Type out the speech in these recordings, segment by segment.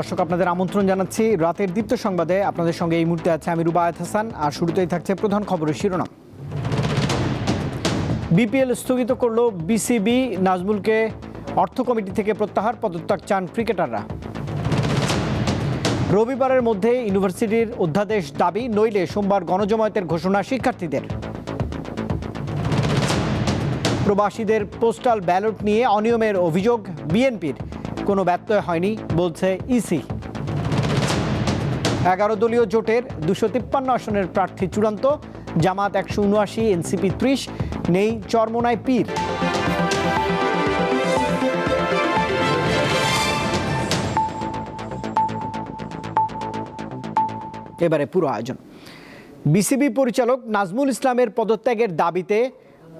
দর্শক, আপনাদের আমন্ত্রণ জানাচ্ছি রাতের দীপ্ত সংবাদে। আপনাদের সঙ্গে এই মুহূর্তে আছে আমি রুবায়ত হাসান, আর শুরুতেই থাকছে প্রধান খবরের শিরোনাম। বিপিএল স্থগিত করল বিসিবি, নাজমুলকে অর্থ কমিটি থেকে প্রত্যাহার পদত্যাগ চান ক্রিকেটাররা। রবিবারের মধ্যে ইউনিভার্সিটির অধ্যাদেশ দাবি, নইলে সোমবার গণজমায়েতের ঘোষণা শিক্ষার্থীদের। প্রবাসীদের পোস্টাল ব্যালট নিয়ে অনিয়মের অভিযোগ বিএনপির। কোনো ব্যত্যয় হয়নি, বলছে ইসি এগারো দলীয় জোটের দুশো তিপ্পান্ন আসনের প্রার্থী চূড়ান্ত, জামাত একশো উনআশি এনসিপি ত্রিশ, নেই চরমোনায় পীর। এবারে পুরো আয়োজন। বিসিবি পরিচালক নাজমুল ইসলামের পদত্যাগের দাবিতে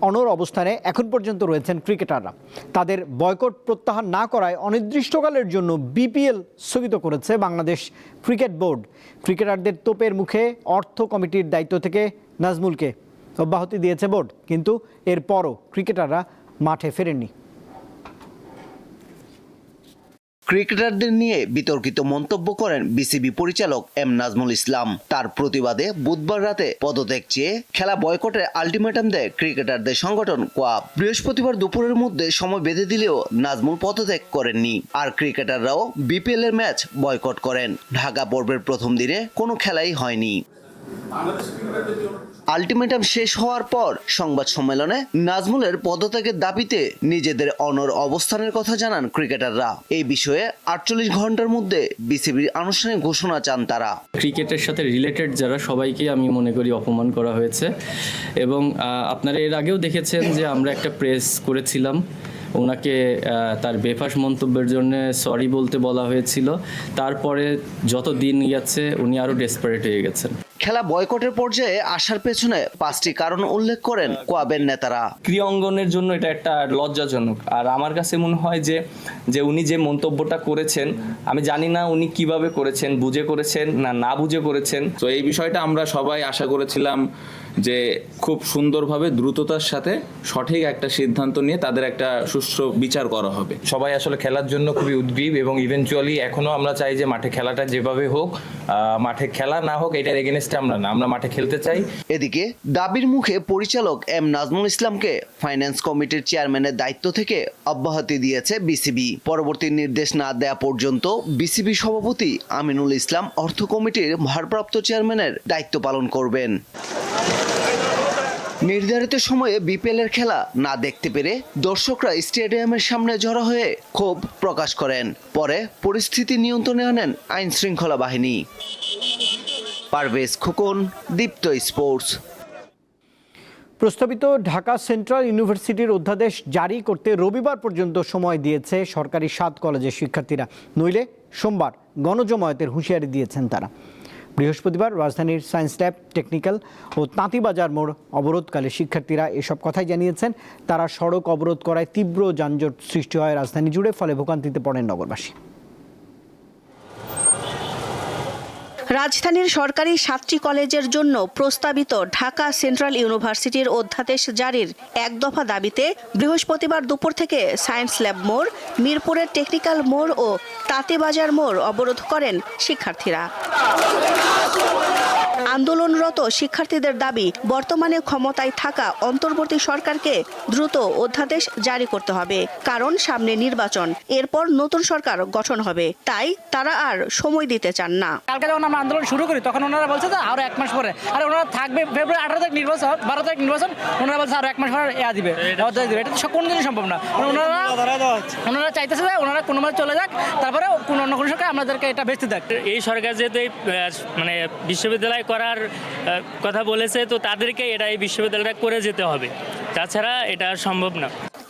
অনর অবস্থানে এখন পর্যন্ত রয়েছেন ক্রিকেটাররা। তাদের বয়কট প্রত্যাহার না করায় অনির্দিষ্টকালের জন্য বিপিএল স্থগিত করেছে বাংলাদেশ ক্রিকেট বোর্ড। ক্রিকেটারদের তোপের মুখে অর্থ কমিটির দায়িত্ব থেকে নাজমুলকে অব্যাহতি দিয়েছে বোর্ড, কিন্তু এরপরও ক্রিকেটাররা মাঠে ফেরেননি। ক্রিকেটারদের নিয়ে বিতর্কিত মন্তব্য করেন বিসিবি পরিচালক এম নাজমুল ইসলাম। তার প্রতিবাদে বুধবার রাতে পদত্যাগ চেয়ে খেলা বয়কটের আলটিমেটাম দেয় ক্রিকেটারদের সংগঠন কোয়াব। বৃহস্পতিবার দুপুরের মধ্যে সময় বেঁধে দিলেও নাজমুল পদত্যাগ করেননি। আর ক্রিকেটাররাও বিপিএল এর ম্যাচ বয়কট করেন। ঢাকা পর্বের প্রথম দিনে কোনো খেলাই হয়নি। আলটিমেটাম শেষ হওয়ার পর সংবাদ সম্মেলনে নাজমুলের পদত্যাগের দাবিতে নিজেদের অনর অবস্থানের কথা জানান ক্রিকেটাররা। এই বিষয়ে আটচল্লিশ ঘণ্টার মধ্যে বিসিবির আনুষ্ঠানিক ঘোষণা চান তারা। ক্রিকেটের সাথে রিলেটেড যারা সবাইকে আমি মনে করি অপমান করা হয়েছে। এবং আপনারা এর আগেও দেখেছেন যে আমরা একটা প্রেস করেছিলাম ওনাকে তার বেফাস মন্তব্যের জন্য সরি বলতে বলা হয়েছিল। তারপরে যত দিন গেছে উনি আরও ডেসপারেট হয়ে গেছেন। খেলা বয়কটের পর্যায়ে আসার পেছনে পাঁচটি কারণ উল্লেখ করেন কোয়াবের নেতারা। ক্রিয়া অঙ্গনের জন্য এটা একটা লজ্জাজনক। আর আমার কাছে মনে হয় যে যে উনি যে মন্তব্যটা করেছেন আমি জানি না উনি কীভাবে করেছেন বুঝে করেছেন না না বুঝে করেছেন। তো এই বিষয়টা আমরা সবাই আশা করেছিলাম যে খুব সুন্দরভাবে দ্রুততার সাথে সঠিক একটা সিদ্ধান্ত নিয়ে তাদের একটা সুষ্ঠু বিচার করা হবে। সবাই আসলে খেলার জন্য খুবই উদ্গ্রীব এবং ইভেনচুয়ালি এখনও আমরা চাই যে মাঠে খেলাটা যেভাবে হোক মাঠে খেলা না হোক এটার এগেনস্টে আমরা না আমরা মাঠে খেলতে চাই। এদিকে দাবির মুখে পরিচালক এম নাজমুল ইসলামকে ফাইন্যান্স কমিটির চেয়ারম্যানের দায়িত্ব থেকে অব্যাহতি দিয়েছে বিসিবি। পরবর্তী নির্দেশ না দেয়া পর্যন্ত বিসিবি সভাপতি আমিনুল ইসলাম অর্থ কমিটির ভারপ্রাপ্ত চেয়ারম্যানের দায়িত্ব পালন করবেন। নির্ধারিত সময়ে বিপিএল এর খেলা না দেখতে পেরে দর্শকরা স্টেডিয়ামের সামনে জড়ো হয়ে ক্ষোভ প্রকাশ করেন। পরে পরিস্থিতি নিয়ন্ত্রণে আনেন আইন শৃঙ্খলা বাহিনী। পারভেজ খোকন, দীপ্ত স্পোর্টস। প্রস্তাবিত ঢাকা সেন্ট্রাল ইউনিভার্সিটির অধ্যাদেশ জারি করতে রবিবার পর্যন্ত সময় দিয়েছে সরকারি সাত কলেজের শিক্ষার্থীরা। নইলে সোমবার গণজমায়েতের হুঁশিয়ারি দিয়েছেন তারা। বৃহস্পতিবার রাজধানীর সায়েন্স ল্যাব, টেকনিক্যাল ও তাঁতিবাজার মোড় অবরোধকালে শিক্ষার্থীরা এসব কথাই জানিয়েছেন। তারা সড়ক অবরোধ করায় তীব্র যানজট সৃষ্টি হয় রাজধানী জুড়ে, ফলে ভোগান্তিতে পড়েন নগরবাসী। রাজধানীর সরকারি সাতটি কলেজের জন্য প্রস্তাবিত ঢাকা সেন্ট্রাল ইউনিভার্সিটির অধ্যাদেশ জারির এক দফা দাবিতে বৃহস্পতিবার দুপুর থেকে সায়েন্স ল্যাব মোড়, মিরপুরের টেকনিক্যাল মোড় ও তাঁতিবাজার মোড় অবরোধ করেন শিক্ষার্থীরা। আন্দোলনরত শিক্ষার্থীদের দাবি বর্তমানে ক্ষমতায় থাকা অন্তর্বর্তী সরকারকে দ্রুত অধ্যাদেশ জারি করতে হবে। কারণ সামনে নির্বাচন এরপর নতুন সরকার গঠন হবে। তাই তারা আর সময় দিতে চান না। কালকে যখন আমরা আন্দোলন শুরু করি তখন ওনারা বলছে যে আরও এক মাস পরে। আর ওনারা থাকবে ফেব্রুয়ারি আঠারো তারিখ নির্বাচন বারো তারিখ নির্বাচন ওনারা বলছে আরও এক মাস পরে ইয়া দিবে এটা তো কোনো দিনই সম্ভব না। ওনারা ওনারা চাইতেছে যে ওনারা কোনো মাস চলে যাক তারপরে কোনো অন্য কোনো সরকার আমাদেরকে এটা বেচতে দেখ। এই সরকার যেহেতু এই মানে বিশ্ববিদ্যালয় করার কথা বলেছে, তো তাদেরকে এটা এই বিশ্ববিদ্যালয়টা করে যেতে হবে। তাছাড়া এটা সম্ভব না।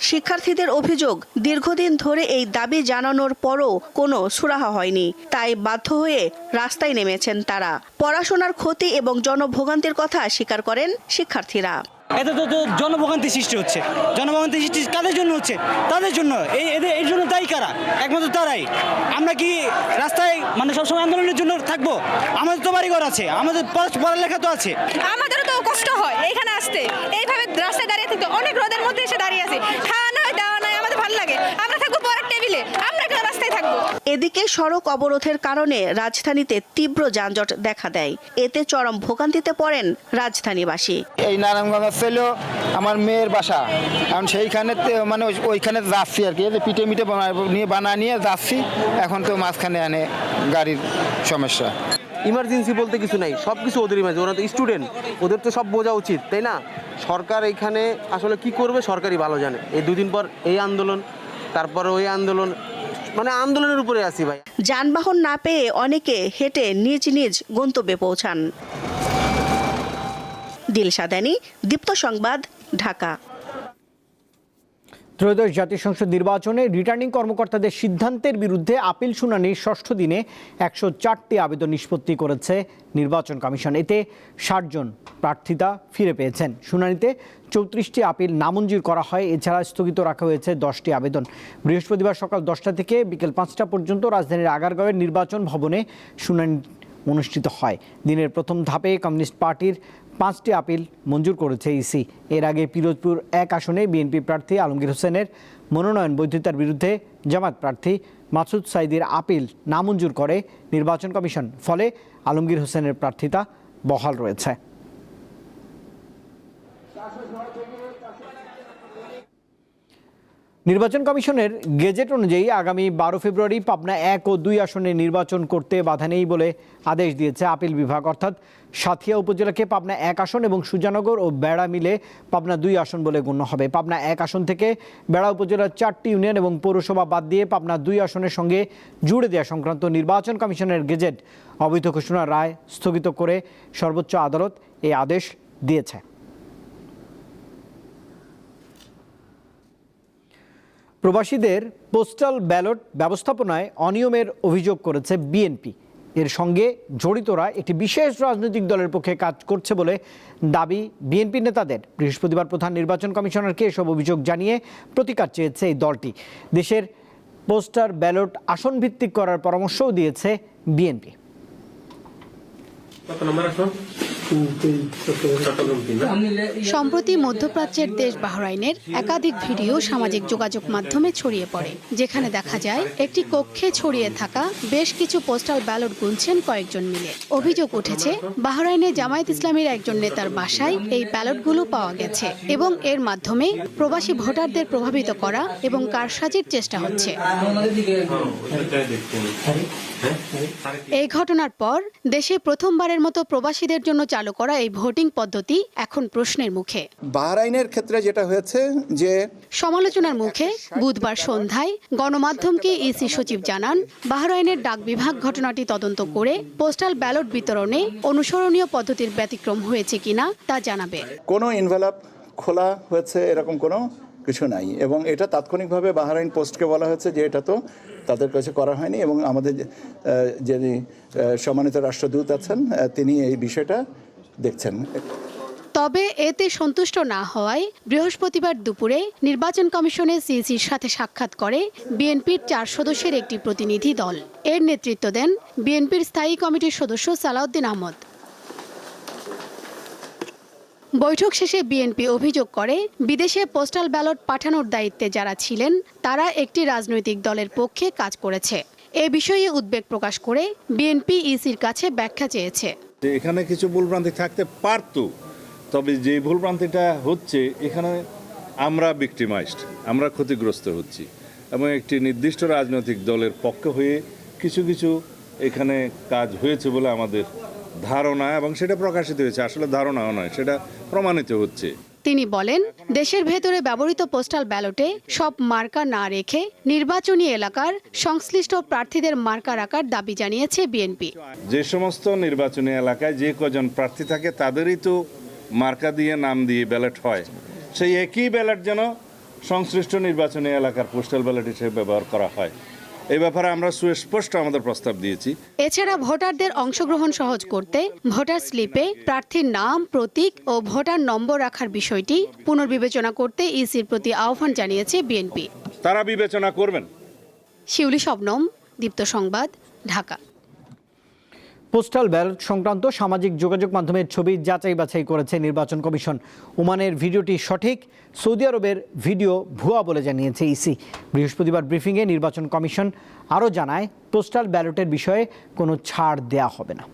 শিক্ষার্থীদের অভিযোগ, দীর্ঘদিন ধরে এই দাবি জানানোর পরও কোনো সুরাহা হয়নি। তাই বাধ্য হয়ে রাস্তায় নেমেছেন তারা। পড়াশোনার ক্ষতি এবং জনভোগান্তির কথা স্বীকার করেন শিক্ষার্থীরা। এতে তো জনভোগান্তি সৃষ্টি হচ্ছে। জনভোগান্তি সৃষ্টি কাদের জন্য হচ্ছে? তাদের জন্য। এই এদের, এর জন্য দায়ী কারা? একমাত্র তারাই। আমরা কি রাস্তায় মানে সবসময় আন্দোলনের জন্য থাকব? আমাদের তো বাড়িঘর আছে, আমাদের পড়া- পড়ালেখা তো আছে। আমাদেরও তো কষ্ট হয় এখানে আসতে। এইভাবে রাস্তায় দাঁড়িয়ে থাকতে, অনেক রোদের মধ্যে এসে দাঁড়িয়ে আছে। খাওয়া নাই দাওয়া নাই আমাদের ভালো লাগে। আমরা থাকব পরের টেবিলে। আমরা কেন রাস্তায় থাকব। এদিকে সড়ক অবরোধের কারণে রাজধানীতে তীব্র যানজট দেখা দেয়। এতে চরম ভোগান্তিতে পড়েন রাজধানীবাসী। এই নারায়ণগঞ্জ ছিল আমার মেয়ের বাসা। এখন সেইখানে তে- মানে ওইখানে যাচ্ছি আর কি। এই যে পিঠে মিঠে বানা- নিয়ে বানা নিয়ে যাচ্ছি। এখন তো মাঝখানে আনে গাড়ির সমস্যা। ইমার্জেন্সি বলতে কিছু নাই সব কিছু ওদের ইমার্জেন্সি ওরা তো স্টুডেন্ট ওদের তো সব বোঝা উচিত, তাই না? সরকার এখানে আসলে কি করবে, সরকারই ভালো জানে। এই দুদিন পর এই আন্দোলন, তারপর ওই আন্দোলন মানে আন্দোলনের উপরে আসি ভাই। যানবাহন না পেয়ে অনেকে হেঁটে নিজ নিজ গন্তব্যে পৌঁছান। দিলশাদানি দীপ্ত সংবাদ, ঢাকা। ত্রয়োদশ জাতীয় সংসদ নির্বাচনে রিটার্নিং কর্মকর্তাদের সিদ্ধান্তের বিরুদ্ধে আপিল শুনানির ষষ্ঠ দিনে একশো চারটি আবেদন নিষ্পত্তি করেছে নির্বাচন কমিশন। এতে ষাট জন প্রার্থিতা ফিরে পেয়েছেন। শুনানিতে চৌত্রিশটি আপিল নামঞ্জুর করা হয়। এছাড়া স্থগিত রাখা হয়েছে দশটি আবেদন। বৃহস্পতিবার সকাল দশটা থেকে বিকেল পাঁচটা পর্যন্ত রাজধানীর আগারগাঁওয়ের নির্বাচন ভবনে শুনানি অনুষ্ঠিত হয়। দিনের প্রথম ধাপে কমিউনিস্ট পার্টির পাঁচটি আপিল মঞ্জুর করেছে ইসি। এর আগে পিরোজপুর এক আসনে বিএনপি প্রার্থী আলমগীর হোসেনের মনোনয়ন বৈধতার বিরুদ্ধে জামাত প্রার্থী মাসুদ সাইদির আপিল নামঞ্জুর করে নির্বাচন কমিশন। ফলে আলমগীর হোসেনের প্রার্থিতা বহাল রয়েছে। নির্বাচন কমিশনের গেজেট অনুযায়ী আগামী বারো ফেব্রুয়ারি পাবনা এক ও দুই আসনে নির্বাচন করতে বাধা নেই বলে আদেশ দিয়েছে আপিল বিভাগ। অর্থাৎ সাথিয়া উপজেলাকে পাবনা এক আসন এবং সুজানগর ও বেড়া মিলে পাবনা দুই আসন বলে গণ্য হবে। পাবনা এক আসন থেকে বেড়া উপজেলার চারটি ইউনিয়ন এবং পৌরসভা বাদ দিয়ে পাবনা দুই আসনের সঙ্গে জুড়ে দেওয়া সংক্রান্ত নির্বাচন কমিশনের গেজেট অবৈধ ঘোষণার রায় স্থগিত করে সর্বোচ্চ আদালত এই আদেশ দিয়েছে। প্রবাসীদের পোস্টাল ব্যালট ব্যবস্থাপনায় অনিয়মের অভিযোগ করেছে বিএনপি। এর সঙ্গে জড়িতরা একটি বিশেষ রাজনৈতিক দলের পক্ষে কাজ করছে বলে দাবি বিএনপি নেতাদের। বৃহস্পতিবার প্রধান নির্বাচন কমিশনারকে এসব অভিযোগ জানিয়ে প্রতিকার চেয়েছে এই দলটি। দেশের পোস্টার ব্যালট আসন ভিত্তিক করার পরামর্শও দিয়েছে বিএনপি। সম্প্রতি মধ্যপ্রাচ্যের দেশ বাহরাইনের একাধিক ভিডিও সামাজিক যোগাযোগ মাধ্যমে ছড়িয়ে পড়ে, যেখানে দেখা যায় একটি কক্ষে ছড়িয়ে থাকা বেশ কিছু পোস্টাল ব্যালট গুনছেন কয়েকজন মিলে। অভিযোগ উঠেছে, বাহরাইনে জামায়াত ইসলামের একজন নেতার বাসায় এই ব্যালটগুলো পাওয়া গেছে এবং এর মাধ্যমে প্রবাসী ভোটারদের প্রভাবিত করা এবং কারসাজির চেষ্টা হচ্ছে। এই ঘটনার পর দেশে প্রথমবারের মতো প্রবাসীদের জন্য চালু করা এই ভোটিং পদ্ধতি এখন প্রশ্নের মুখে। বাহরাইনের ক্ষেত্রে যেটা হয়েছে যে সমালোচনার মুখে বুধবার সন্ধ্যায় গণমাধ্যমকে ইসি সচিব জানান বাহরাইনের ডাক বিভাগ ঘটনাটি তদন্ত করে পোস্টাল ব্যালট বিতরণে অনুসরণীয় পদ্ধতির ব্যতিক্রম হয়েছে কিনা তা জানাবে। কোনো ইনভেলপ খোলা হয়েছে এরকম কোনো? কিছু নাই। এবং এটা তাৎক্ষণিকভাবে বাহরাইন পোস্টকে বলা হয়েছে যে এটা তো তাদের কাছে করা হয়নি এবং আমাদের যিনি সম্মানিত রাষ্ট্রদূত আছেন তিনি এই বিষয়টা দেখছেন। তবে এতে সন্তুষ্ট না হওয়ায় বৃহস্পতিবার দুপুরে নির্বাচন কমিশনে সিইসির সাথে সাক্ষাৎ করে বিএনপির চার সদস্যের একটি প্রতিনিধি দল। এর নেতৃত্ব দেন বিএনপির স্থায়ী কমিটির সদস্য সালাউদ্দিন আহমদ। বৈঠক শেষে বিএনপি অভিযোগ করে, বিদেশে পোস্টাল ব্যালট পাঠানোর দায়িত্বে যারা ছিলেন, তারা একটি রাজনৈতিক দলের পক্ষে কাজ করেছে। এ বিষয়ে উদ্বেগ প্রকাশ করে বিএনপি ইসির কাছে ব্যাখ্যা চেয়েছে। এখানে কিছু ভুলভ্রান্তি থাকতে পারতো, তবে যে ভুলভ্রান্তিটা হচ্ছে, এখানে আমরা ভিক্টিমাইজড আমরা ক্ষতিগ্রস্ত হচ্ছি। এবং একটি নির্দিষ্ট রাজনৈতিক দলের পক্ষে হয়ে কিছু কিছু এখানে কাজ হয়েছে বলে আমাদের ধারণা এবং সেটা প্রকাশিত হয়েছে। আসলে ধারণাও নয় সেটা প্রমাণিত হচ্ছে। তিনি বলেন দেশের ভেতরে ব্যবহৃত পোস্টাল ব্যালটে সব মার্কা না রেখে নির্বাচনী এলাকার সংশ্লিষ্ট প্রার্থীদের মার্কা রাখার দাবি জানিয়েছে বিএনপি। যে সমস্ত নির্বাচনী এলাকায় যে কজন প্রার্থী থাকে তাদেরই তো মার্কা দিয়ে নাম দিয়ে ব্যালট হয়। সেই একই ব্যালট যেন সংশ্লিষ্ট নির্বাচনী এলাকার পোস্টাল ব্যালট হিসেবে ব্যবহার করা হয়। এই ব্যাপারে আমরা সুস্পষ্ট আমাদের প্রস্তাব দিয়েছি। এছাড়া ভোটারদের অংশগ্রহণ সহজ করতে ভোটার স্লিপে প্রার্থীর নাম প্রতীক ও ভোটার নম্বর রাখার বিষয়টি পুনর্বিবেচনা করতে ইসির প্রতি আহ্বান জানিয়েছে বিএনপি। তারা বিবেচনা করবেন। শিউলি শবনম দীপ্ত সংবাদ ঢাকা। পোস্টাল ব্যালট সংক্রান্ত সামাজিক যোগাযোগ মাধ্যমের ছবি যাচাই বাছাই করেছে নির্বাচন কমিশন। ওমানের ভিডিওটি সঠিক, সৌদি আরবের ভিডিও ভুয়া বলে জানিয়েছে ইসি। বৃহস্পতিবার ব্রিফিংয়ে নির্বাচন কমিশন আরও জানায়, পোস্টাল ব্যালটের বিষয়ে কোনো ছাড় দেয়া হবে না।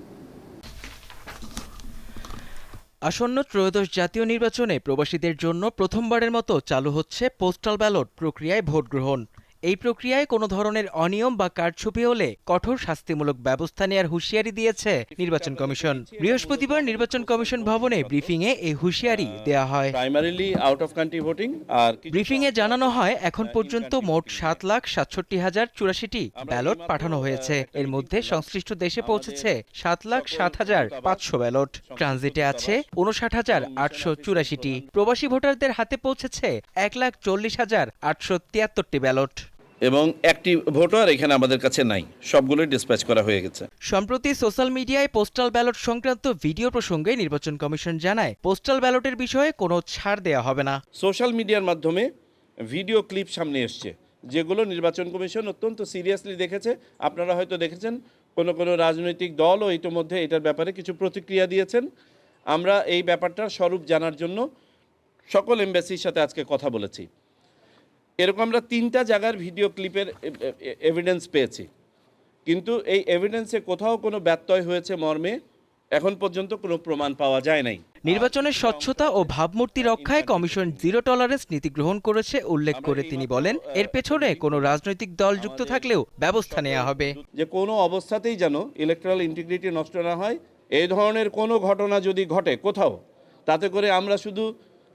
আসন্ন ত্রয়োদশ জাতীয় নির্বাচনে প্রবাসীদের জন্য প্রথমবারের মতো চালু হচ্ছে পোস্টাল ব্যালট প্রক্রিয়ায় ভোট গ্রহণ এই প্রক্রিয়ায় কোনো ধরনের অনিয়ম বা কারছুপি হলে কঠোর শাস্তিমূলক ব্যবস্থা নেওয়ার হুঁশিয়ারি দিয়েছে নির্বাচন কমিশন। বৃহস্পতিবার নির্বাচন কমিশন ভবনে ব্রিফিংয়ে এই হুঁশিয়ারি দেওয়া হয়। Primarily out of country voting আর ব্রিফিংয়ে জানানো হয় এখন পর্যন্ত মোট সাত লাখ সাতষট্টি হাজার চুরাশিটি ব্যালট পাঠানো হয়েছে। এর মধ্যে সংশ্লিষ্ট দেশে পৌঁছেছে সাত লাখ সাত হাজার পাঁচশো ব্যালট। ট্রানজিটে আছে উনষাট হাজার আটশো চুরাশিটি। প্রবাসী ভোটারদের হাতে পৌঁছেছে এক লাখ চল্লিশ হাজার আটশো তিয়াত্তরটি ব্যালট। এবং একটি ভোটার এখানে আমাদের কাছে নাই। সবগুলোই ডিসপ্যাচ করা হয়ে গেছে। সম্প্রতি সোশ্যাল মিডিয়ায় পোস্টাল ব্যালট সংক্রান্ত ভিডিও প্রসঙ্গে নির্বাচন কমিশন জানায় পোস্টাল ব্যালটের বিষয়ে কোনো ছাড় দেওয়া হবে না। সোশ্যাল মিডিয়ার মাধ্যমে ভিডিও ক্লিপ সামনে এসছে যেগুলো নির্বাচন কমিশন অত্যন্ত সিরিয়াসলি দেখেছে। আপনারা হয়তো দেখেছেন কোনো কোনো রাজনৈতিক দলও ইতোমধ্যে এটার ব্যাপারে কিছু প্রতিক্রিয়া দিয়েছেন। আমরা এই ব্যাপারটার স্বরূপ জানার জন্য সকল এমবাসির সাথে আজকে কথা বলেছি। এরকম আমরা তিনটা জায়গার ভিডিও ক্লিপের এভিডেন্স পেয়েছি। কিন্তু এই এভিডেন্সে কোথাও কোনো ব্যত্যয় হয়েছে মর্মে? এখন পর্যন্ত কোনো প্রমাণ পাওয়া যায় নাই। নির্বাচনের স্বচ্ছতা ও ভাবমূর্তি রক্ষায় কমিশন জিরো টলারেন্স নীতি গ্রহণ করেছে উল্লেখ করে তিনি বলেন এর পেছনে কোনো রাজনৈতিক দল যুক্ত থাকলেও ব্যবস্থা নেওয়া হবে। যে কোনো অবস্থাতেই যেন ইলেকট্রাল ইন্টিগ্রিটি নষ্ট না হয় এই ধরনের কোনো ঘটনা যদি ঘটে কোথাও তাতে করে আমরা শুধু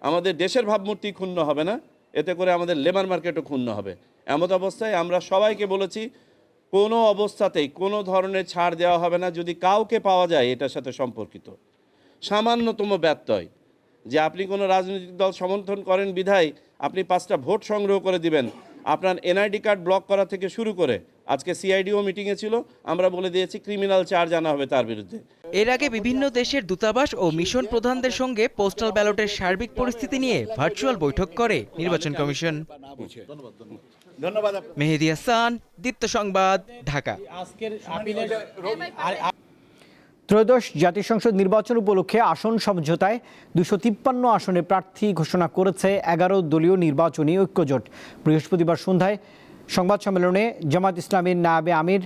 আমাদের দেশের ভাবমূর্তি ক্ষুণ্ণ হবে না এতে করে আমাদের লেবার মার্কেটও ক্ষুণ্ণ হবে। এমত অবস্থায় আমরা সবাইকে বলেছি, কোনো অবস্থাতেই কোনো ধরনের ছাড় দেওয়া হবে না যদি কাউকে পাওয়া যায় এটার সাথে সম্পর্কিত। সামান্যতম ব্যত্যয়, যে আপনি কোনো রাজনৈতিক দল সমর্থন করেন বিধায় আপনি পাঁচটা ভোট সংগ্রহ করে দিবেন আপনার এনআইডি কার্ড ব্লক করা থেকে শুরু করে আজকে সিআইডিও মিটিংয়ে ছিল আমরা বলে দিয়েছি ক্রিমিনাল চার্জ আনা হবে তার বিরুদ্ধে। এর আগে বিভিন্ন দেশের দূতাবাস ও মিশন প্রধানদের সঙ্গে পোস্টাল ব্যালটের সার্বিক পরিস্থিতি নিয়ে ভার্চুয়াল বৈঠক করে নির্বাচন কমিশন। ধন্যবাদ মেহেদি হাসান দীপ্ত সংবাদ ঢাকা। ত্রয়োদশ জাতীয় সংসদ নির্বাচন উপলক্ষে আসন সমঝোতায় দুশো তিপ্পান্ন আসনে প্রার্থী ঘোষণা করেছে এগারো দলীয় নির্বাচনী ঐক্যজোট। বৃহস্পতিবার সন্ধ্যায় সংবাদ সম্মেলনে জামাত ইসলামীর নায়াবে আমির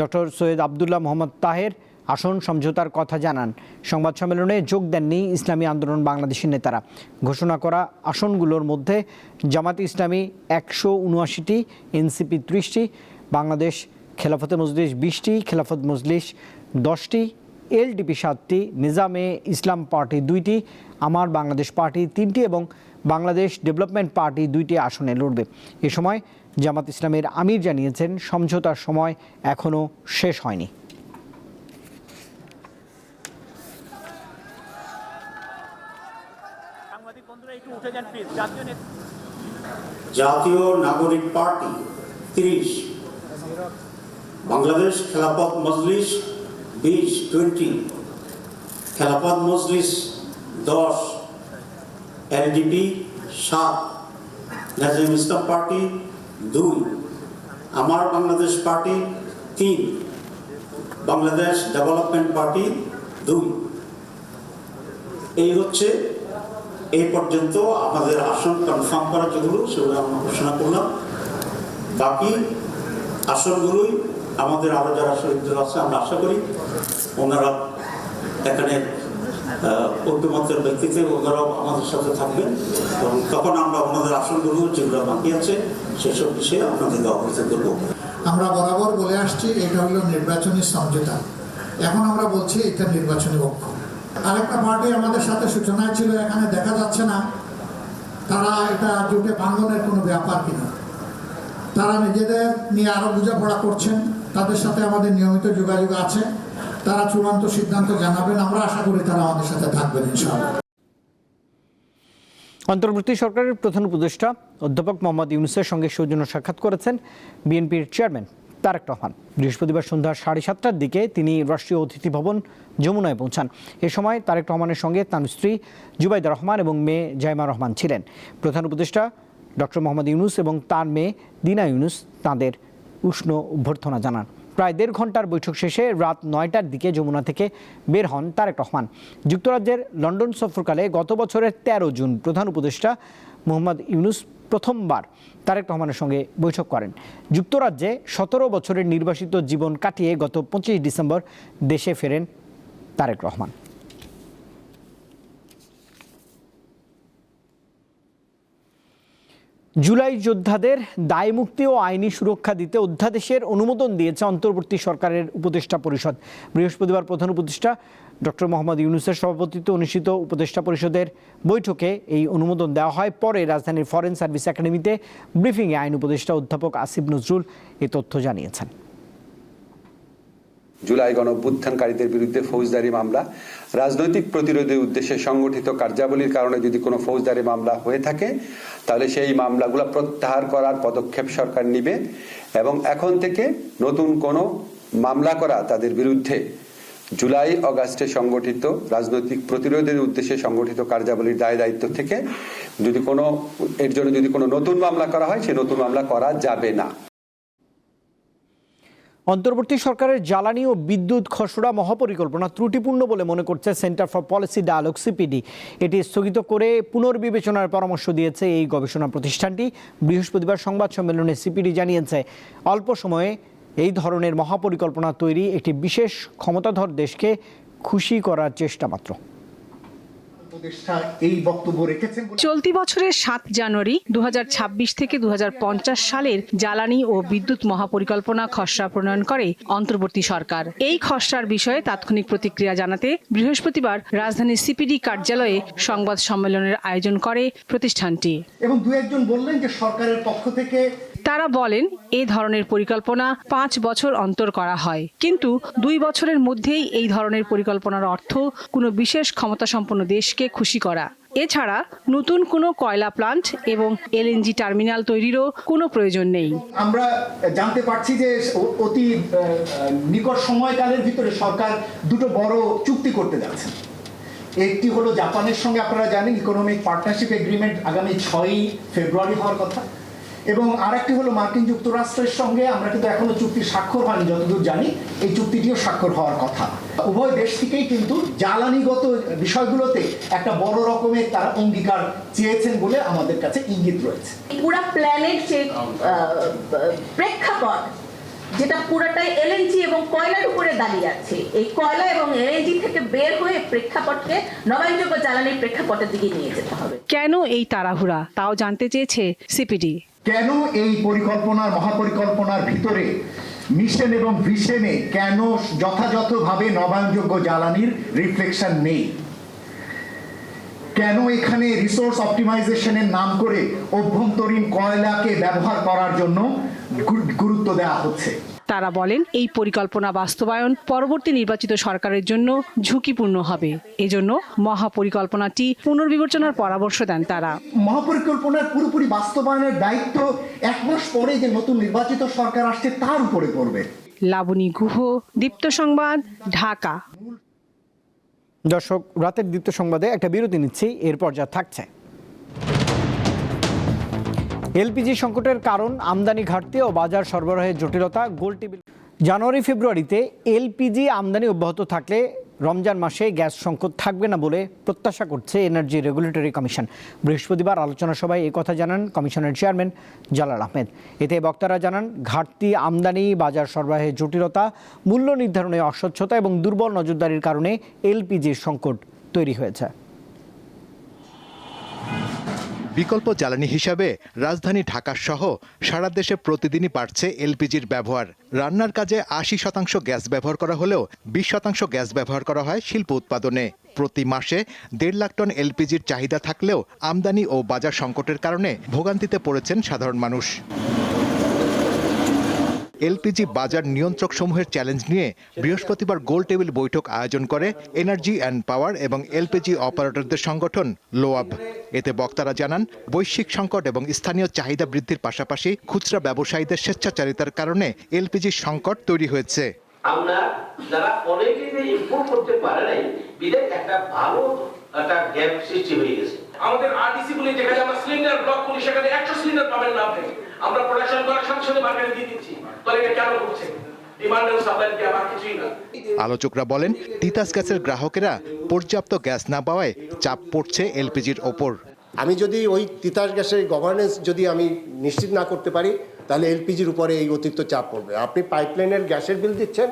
ডক্টর সৈয়দ আবদুল্লাহ মোহাম্মদ তাহের আসন সমঝোতার কথা জানান। সংবাদ সম্মেলনে যোগ দেননি ইসলামী আন্দোলন বাংলাদেশের নেতারা। ঘোষণা করা আসনগুলোর মধ্যে জামাত ইসলামী একশো উনআশিটি, এনসিপি ত্রিশটি, বাংলাদেশ খেলাফতে মজলিস বিশটি, খেলাফত মজলিস দশটি এলডিপি সাতটি নিজামে ইসলাম পার্টি দুইটি আমার বাংলাদেশ পার্টি তিনটি এবং বাংলাদেশ ডেভেলপমেন্ট পার্টি দুইটি আসনে লড়বে। এ সময় জামাত ইসলামের আমির জানিয়েছেন সমঝোতার সময় এখনও শেষ হয়নি। জাতীয় নাগরিক পার্টি তিরিশ। বাংলাদেশ খেলাপথ মজলিস বিশ টোয়েন্টি খেলাপথ মজলিস দশ। এলডিপি সাত। নাজিম ইসলাম পার্টি দুই। আমার বাংলাদেশ পার্টি তিন। বাংলাদেশ ডেভেলপমেন্ট পার্টি দুই। এই হচ্ছে এই পর্যন্ত আমাদের আসন কনফার্ম করা যেগুলো সেগুলো আমরা ঘোষণা করলাম। বাকি আসনগুলোই আমাদের আরও যারা শহীদদের আছে, আমরা আশা করি ওনারা এখানে ঐক্যমতের ব্যক্তিতে ওনারাও আমাদের সাথে থাকবেন। এবং তখন আমরা ওনাদের আসনগুলো যেগুলো বাকি আছে, সেসব বিষয়ে আপনাদেরকে অবহিত করব আমরা বরাবর বলে আসছি, এটা হলো নির্বাচনী সমঝোতা। এখন আমরা বলছি, এটা নির্বাচনী ঐক্য আরেকটা পার্টি আমাদের সাথে সূচনায় ছিল, এখানে দেখা যাচ্ছে না। তারা এটা জোটে ভাঙ্গনের কোনো ব্যাপার কিনা। তারা নিজেদের নিয়ে আরও বোঝাপড়া করছেন, তাদের সাথে আমাদের নিয়মিত যোগাযোগ আছে, তারা চূড়ান্ত সিদ্ধান্ত জানাবেন, আমরা আশা করি তারা আমাদের সাথে থাকবেন ইনশাআল্লাহ। অন্তর্বর্তী সরকারের প্রধান উপদেষ্টা অধ্যাপক মোহাম্মদ ইউনুসের সঙ্গে সৌজন্য সাক্ষাৎ করেছেন বিএনপির চেয়ারম্যান তারেক রহমান। বৃহস্পতিবার সন্ধ্যা সাড়ে সাতটার দিকে তিনি রাষ্ট্রীয় অতিথি ভবন যমুনায় পৌঁছান। এ সময় তারেক রহমানের সঙ্গে তার স্ত্রী জুবাইদা রহমান এবং মেয়ে জাইমা রহমান ছিলেন। প্রধান উপদেষ্টা ডক্টর মোহাম্মদ ইউনুস এবং তার মেয়ে দিনা ইউনুস তাঁদের উষ্ণ অভ্যর্থনা জানান। প্রায় দেড় ঘণ্টার বৈঠক শেষে রাত নয়টার দিকে যমুনা থেকে বের হন তারেক রহমান। যুক্তরাজ্যের লন্ডন সফরকালে গত বছরের তেরো জুন প্রধান উপদেষ্টা মোহাম্মদ ইউনুস প্রথমবার তারেক রহমানের সঙ্গে বৈঠক করেন। যুক্তরাজ্যে সতেরো বছরের নির্বাসিত জীবন কাটিয়ে গত পঁচিশ ডিসেম্বর দেশে ফেরেন তারেক রহমান। জুলাই যোদ্ধাদের দায়মুক্তি ও আইনি সুরক্ষা দিতে অধ্যাদেশের অনুমোদন দিয়েছে অন্তর্বর্তী সরকারের উপদেষ্টা পরিষদ। বৃহস্পতিবার প্রধান উপদেষ্টা ডক্টর মোহাম্মদ ইউনুসের সভাপতিত্বে অনুষ্ঠিত উপদেষ্টা পরিষদের বৈঠকে এই অনুমোদন দেওয়া হয়। পরে রাজধানীর ফরেন সার্ভিস একাডেমিতে ব্রিফিংয়ে আইন উপদেষ্টা অধ্যাপক আসিফ নজরুল এ তথ্য জানিয়েছেন। জুলাই গণঅভ্যুত্থানকারীদের বিরুদ্ধে ফৌজদারি মামলা, রাজনৈতিক প্রতিরোধের উদ্দেশ্যে সংগঠিত কার্যাবলীর কারণে যদি কোনো ফৌজদারি মামলা হয়ে থাকে, তাহলে সেই মামলাগুলো প্রত্যাহার করার পদক্ষেপ সরকার নিবে এবং এখন থেকে নতুন কোনো মামলা করা তাদের বিরুদ্ধে জুলাই অগাস্টে সংগঠিত রাজনৈতিক প্রতিরোধের উদ্দেশ্যে সংগঠিত কার্যাবলীর দায় দায়িত্ব থেকে যদি কোনো, এর জন্য যদি কোনো নতুন মামলা করা হয়, সে নতুন মামলা করা যাবে না। অন্তর্বর্তী সরকারের জ্বালানি ও বিদ্যুৎ খসড়া মহাপরিকল্পনা ত্রুটিপূর্ণ বলে মনে করছে centre for policy dialogue CPD. এটি স্থগিত করে পুনর্বিবেচনার পরামর্শ দিয়েছে এই গবেষণা প্রতিষ্ঠানটি। বৃহস্পতিবার সংবাদ সম্মেলনে সিপিডি জানিয়েছে, অল্প সময়ে এই ধরনের মহাপরিকল্পনা তৈরি একটি বিশেষ ক্ষমতাধর দেশকে খুশি করার চেষ্টা মাত্র। এই বক্তব্য রেখেছেন চলতি বছরের সাত জানুয়ারি দুহাজার ছাব্বিশ থেকে দুহাজার পঞ্চাশ সালের জ্বালানি ও বিদ্যুৎ মহাপরিকল্পনা খসড়া প্রণয়ন করে অন্তর্বর্তী সরকার। এই খসড়ার বিষয়ে তাৎক্ষণিক প্রতিক্রিয়া জানাতে বৃহস্পতিবার রাজধানীর সিপিডি কার্যালয়ে সংবাদ সম্মেলনের আয়োজন করে প্রতিষ্ঠানটি। এবং দু একজন বললেন যে সরকারের পক্ষ থেকে তারা বলেন, এ ধরনের পরিকল্পনা পাঁচ বছর অন্তর করা হয়। কিন্তু দুই বছরের মধ্যেই এই ধরনের পরিকল্পনার অর্থ কোনো বিশেষ ক্ষমতাসম্পন্ন দেশকে খুশি করা। এছাড়া নতুন কোনো কয়লা প্লান্ট এবং এলএনজি টার্মিনাল তৈরিরও কোনো প্রয়োজন নেই। আমরা জানতে পারছি যে অতি নিকট সময়কালের ভিতরে সরকার দুটো বড় চুক্তি করতে যাচ্ছে। একটি হলো জাপানের সঙ্গে, আপনারা জানেন ইকোনমিক পার্টনারশিপ এগ্রিমেন্ট আগামী ছয়ই ফেব্রুয়ারি হওয়ার কথা। এবং আরেকটি হলো মার্কিন যুক্তরাষ্ট্রের সঙ্গে আমরা কিন্তু এখনও চুক্তি স্বাক্ষর হয়নি যতদূর জানি। এই চুক্তিটিও স্বাক্ষর হওয়ার কথা। উভয় দেশ থেকেই কিন্তু জ্বালানিগত বিষয়গুলোতে একটা বড় রকমের তারা অঙ্গীকার চেয়েছেন বলে আমাদের কাছে ইঙ্গিত রয়েছে। পুরা প্ল্যানের যে প্রেক্ষাপট যেটা পুরাটাই এলএনজি এবং কয়লার উপরে দাঁড়িয়ে আছে এই কয়লা এবং এলএনজি থেকে বের হয়ে প্রেক্ষাপটকে নবায়নযোগ্য জ্বালানির প্রেক্ষাপটের দিকে নিয়ে যেতে হবে। কেন এই তাড়াহুড়া? তাও জানতে চেয়েছে সিপিডি। কেন এই পরিকল্পনার, মহাপরিকল্পনার ভিতরে মিশন এবং ভিশনে কেন যথাযথভাবে নবায়নযোগ্য জ্বালানির রিফ্লেকশন নেই? কেন এখানে রিসোর্স অপটিমাইজেশনের নাম করে অভ্যন্তরীণ কয়লাকে ব্যবহার করার জন্য গুরুত্ব দেওয়া হচ্ছে? তারা বলেন এই পরিকল্পনা বাস্তবায়ন পরবর্তী নির্বাচিত সরকারের জন্য ঝুঁকিপূর্ণ হবে। এজন্য মহাপরিকল্পনাটি পুনর্বিবেচনার পরামর্শ দেন তারা। মহাপরিকল্পনার পুরোপুরি বাস্তবায়নের দায়িত্ব এক মাস পরে যে নতুন নির্বাচিত সরকার আসছে তার উপরে পড়বে। লাবণী গুহ দীপ্ত সংবাদ ঢাকা। দর্শক রাতের দ্বিতীয় সংবাদে একটা বিরতি নিচ্ছি এরপর যা থাকছে। এলপিজি সংকটের কারণ, আমদানি ঘাটতি ও বাজার সরবরাহের জটিলতা, গোল টেবিল জানুয়ারি ফেব্রুয়ারিতে এলপিজি আমদানি অব্যাহত থাকলে রমজান মাসে গ্যাস সংকট থাকবে না বলে প্রত্যাশা করছে এনার্জি রেগুলেটরি কমিশন বৃহস্পতিবার আলোচনা সভায় এই কথা জানান কমিশনের চেয়ারম্যান জালাল আহমেদ। এতে বক্তারা জানান, ঘাটতি, আমদানি, বাজার সরবরাহের জটিলতা, মূল্য নির্ধারণে অস্বচ্ছতা এবং দুর্বল নজরদারির কারণে এলপিজির সংকট তৈরি হয়েছে। বিকল্প জ্বালানি হিসাবে রাজধানী ঢাকা সহ সারা দেশে প্রতিদিনই বাড়ছে এলপিজির ব্যবহার। রান্নার কাজে আশি শতাংশ গ্যাস ব্যবহার করা হলেও বিশ শতাংশ গ্যাস ব্যবহার করা হয় শিল্প উৎপাদনে। প্রতি মাসে দেড় লাখ টন এলপিজির চাহিদা থাকলেও আমদানি ও বাজার সংকটের কারণে ভোগান্তিতে পড়েছেন সাধারণ মানুষ। এলপিজি বাজার নিয়ন্ত্রক সমূহের চ্যালেঞ্জ নিয়ে বৃহস্পতিবার গোল টেবিল বৈঠক আয়োজন করে এনার্জি অ্যান্ড পাওয়ার এবং এলপিজি অপারেটরদের সংগঠন লোয়াব এতে বক্তারা জানান বৈশ্বিক সংকট এবং স্থানীয় চাহিদা বৃদ্ধির পাশাপাশি খুচরা ব্যবসায়ীদের স্বেচ্ছাচারিতার কারণে এলপিজি সংকট তৈরি হয়েছে। আমরা যারা অনেকেই ইম্প্রুভ করতে পারে নাই বিদায় একটা ভালো একটা গ্যাপ সৃষ্টি হয়ে গেছে। আমাদের আরডিসি গুলি যেখানে আমরা সিলিন্ডার ব্লক করি সেখানে একশো সিলিন্ডার পাবেন না আপনি। আমরা প্রোডাকশন করার সাথে সাথে মার্কেটে দিয়ে দিচ্ছি। তাহলে এটা কেন আলোচকরা বলেন তিতাস গ্যাসের গ্রাহকেরা পর্যাপ্ত গ্যাস না পাওয়ায় চাপ পড়ছে এলপিজির ওপর। আমি যদি ওই তিতাস গ্যাসের গভর্নেন্স যদি আমি নিশ্চিত না করতে পারি তাহলে এলপিজির উপরে এই অতিরিক্ত চাপ পড়বে। আপনি পাইপলাইনের গ্যাসের বিল দিচ্ছেন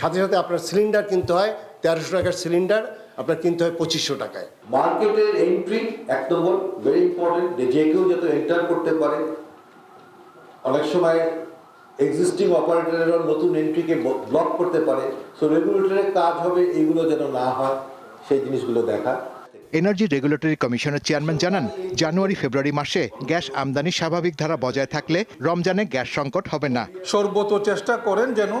সাথে সাথে আপনার সিলিন্ডার কিনতে হয় তেরোশো টাকার সিলিন্ডার আপনার কিনতে হয় পঁচিশশো টাকায়। মার্কেটের এন্ট্রি এক নম্বর ভেরি ইম্পর্টেন্ট যে কেউ যাতে এন্টার করতে পারে অনেক সময় এক্সিস্টিং অপারেটরের নতুন এন্ট্রিকে ব্লক করতে পারে। সো রেগুলেটরের কাজ হবে এইগুলো যেন না হয় সেই জিনিসগুলো দেখা। এনার্জি রেগুলেটরি কমিশনের চেয়ারম্যান জানান জানুয়ারি ফেব্রুয়ারি মাসে গ্যাস আমদানি স্বাভাবিক ধারা বজায় থাকলে রমজানে গ্যাস সংকট হবে না। সর্বত চেষ্টা করেন যেন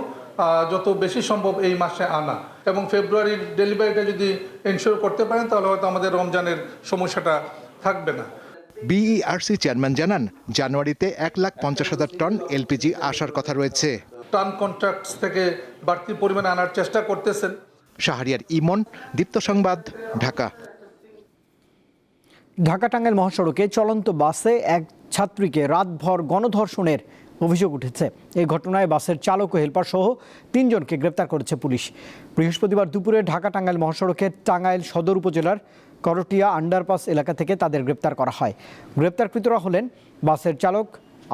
যত বেশি সম্ভব এই মাসে আনা। এবং ফেব্রুয়ারির ডেলিভারিটা যদি এনশিওর করতে পারেন তাহলে হয়তো আমাদের রমজানের সমস্যাটা থাকবে না। বিইআরসি চেয়ারম্যান জানান জানুয়ারিতে এক লাখ পঞ্চাশ হাজার টন এলপিজি আসার কথা রয়েছে। টার্ম কন্ট্রাক্টস থেকে বাড়তি পরিমাণে আনার চেষ্টা করতেছেন। শাহরিয়ার ইমন দীপ্ত সংবাদ ঢাকা। ঢাকা টাঙ্গাইল মহাসড়কে চলন্ত বাসে এক ছাত্রীকে রাতভর গণধর্ষণের অভিযোগ উঠেছে। এই ঘটনায় বাসের চালক ও হেলপার সহ তিনজনকে গ্রেপ্তার করেছে পুলিশ। বৃহস্পতিবার দুপুরে ঢাকা টাঙ্গাইল মহাসড়কের টাঙ্গাইল সদর উপজেলার করটিয়া আন্ডারপাস এলাকা থেকে তাদের গ্রেপ্তার করা হয়। গ্রেপ্তারকৃতরা হলেন বাসের চালক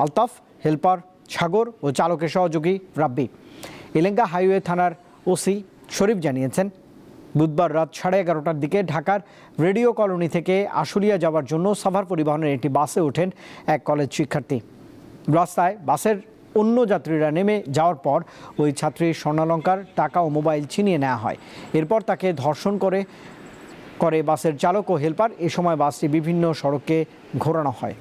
আলতাফ, হেলপার সাগর ও চালকের সহযোগী রাব্বি। এলেঙ্গা হাইওয়ে থানার ওসি শরীফ জানিয়েছেন, বুধবার রাত সাড়ে এগারোটার দিকে ঢাকার রেডিও কলোনি থেকে আশুলিয়া যাওয়ার জন্য সাভার পরিবহনের একটি বাসে ওঠেন এক কলেজ শিক্ষার্থী। রাস্তায় বাসের অন্য যাত্রীরা নেমে যাওয়ার পর ওই ছাত্রীর স্বর্ণালঙ্কার, টাকা ও মোবাইল ছিনিয়ে নেওয়া হয়। এরপর তাকে ধর্ষণ করে করে বাসের চালক ও হেলপার। এ সময় বাসটি বিভিন্ন সড়কে ঘোরানো হয়।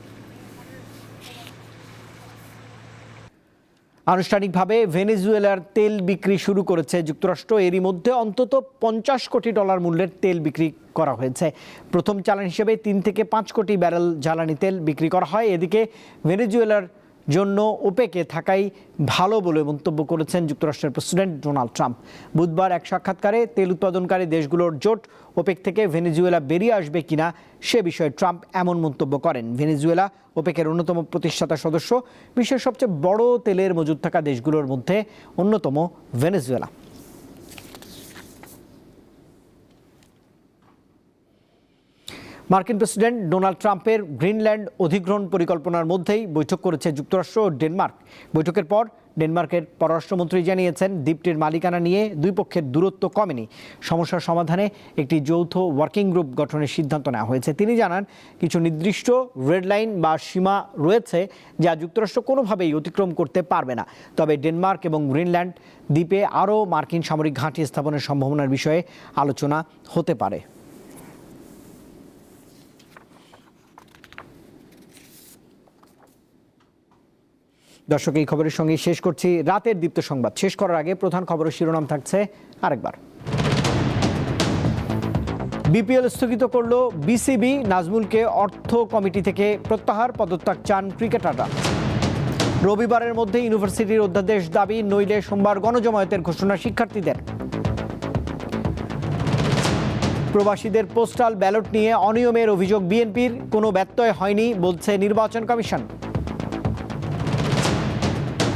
আনুষ্ঠানিকভাবে ভেনেজুয়েলার তেল বিক্রি শুরু করেছে যুক্তরাষ্ট্র। এরই মধ্যে অন্তত পঞ্চাশ কোটি ডলার মূল্যের তেল বিক্রি করা হয়েছে। প্রথম চালান হিসেবে তিন থেকে পাঁচ কোটি ব্যারেল জ্বালানি তেল বিক্রি করা হয়। এদিকে ভেনেজুয়েলার জন্য ওপেকে থাকাই ভালো বলে মন্তব্য করেছেন যুক্তরাষ্ট্রের প্রেসিডেন্ট ডোনাল্ড ট্রাম্প। বুধবার এক সাক্ষাৎকারে তেল উৎপাদনকারী দেশগুলোর জোট ওপেক থেকে ভেনেজুয়েলা বেরিয়ে আসবে কিনা সে বিষয়ে ট্রাম্প এমন মন্তব্য করেন। ভেনেজুয়েলা ওপেকের অন্যতম প্রতিষ্ঠাতা সদস্য বিশ্বের সবচেয়ে বড় তেলের মজুদ থাকা দেশগুলোর মধ্যে অন্যতম ভেনেজুয়েলা। মার্কিন প্রেসিডেন্ট ডোনাল্ড ট্রাম্পের গ্রিনল্যান্ড অধিগ্রহণ পরিকল্পনার মধ্যেই বৈঠক করেছে যুক্তরাষ্ট্র ও ডেনমার্ক। বৈঠকের পর ডেনমার্কের পররাষ্ট্রমন্ত্রী জানিয়েছেন, দ্বীপটির মালিকানা নিয়ে দুই পক্ষের দূরত্ব কমেনি। সমস্যার সমাধানে একটি যৌথ ওয়ার্কিং গ্রুপ গঠনের সিদ্ধান্ত নেওয়া হয়েছে। তিনি জানান, কিছু নির্দিষ্ট রেড লাইন বা সীমা রয়েছে যা যুক্তরাষ্ট্র কোনোভাবেই অতিক্রম করতে পারবে না। তবে ডেনমার্ক এবং গ্রিনল্যান্ড দ্বীপে আরও মার্কিন সামরিক ঘাঁটি স্থাপনের সম্ভাবনার বিষয়ে আলোচনা হতে পারে। দর্শক, এই খবরের সঙ্গে শেষ করছি। রাতের দীপ্ত সংবাদ শেষ করার আগে প্রধান খবরের শিরোনাম থাকছে আরেকবার। বিপিএল স্থগিত করল বিসিবি, নাজমুলকে অর্থ কমিটি থেকে প্রত্যাহার, পদত্যাগ চান ক্রিকেটাররা। রবিবারের মধ্যে ইউনিভার্সিটির অধ্যাদেশ দাবি, নইলে সোমবার গণজমায়েতের ঘোষণা শিক্ষার্থীদের। প্রবাসীদের পোস্টাল ব্যালট নিয়ে অনিয়মের অভিযোগ বিএনপির, কোনো ব্যত্যয় হয়নি, বলছে নির্বাচন কমিশন।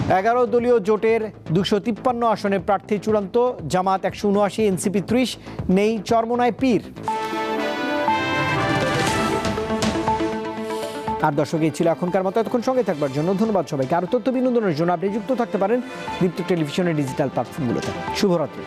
এগারো দলীয় জোটের দুশো তিপ্পান্ন আসনে প্রার্থী চূড়ান্ত, জামাত একশো উনআশি, এনসিপি ত্রিশ, নেই চরমনায় পীর। আর দর্শক, এই ছিল এখনকার মতো। এতক্ষণ সঙ্গে থাকবার জন্য ধন্যবাদ সবাইকে। আরও তথ্য বিনোদনের জন্য আপনি যুক্ত থাকতে পারেন দীপ্ত টেলিভিশনের ডিজিটাল প্ল্যাটফর্মগুলোতে। শুভরাত্রি।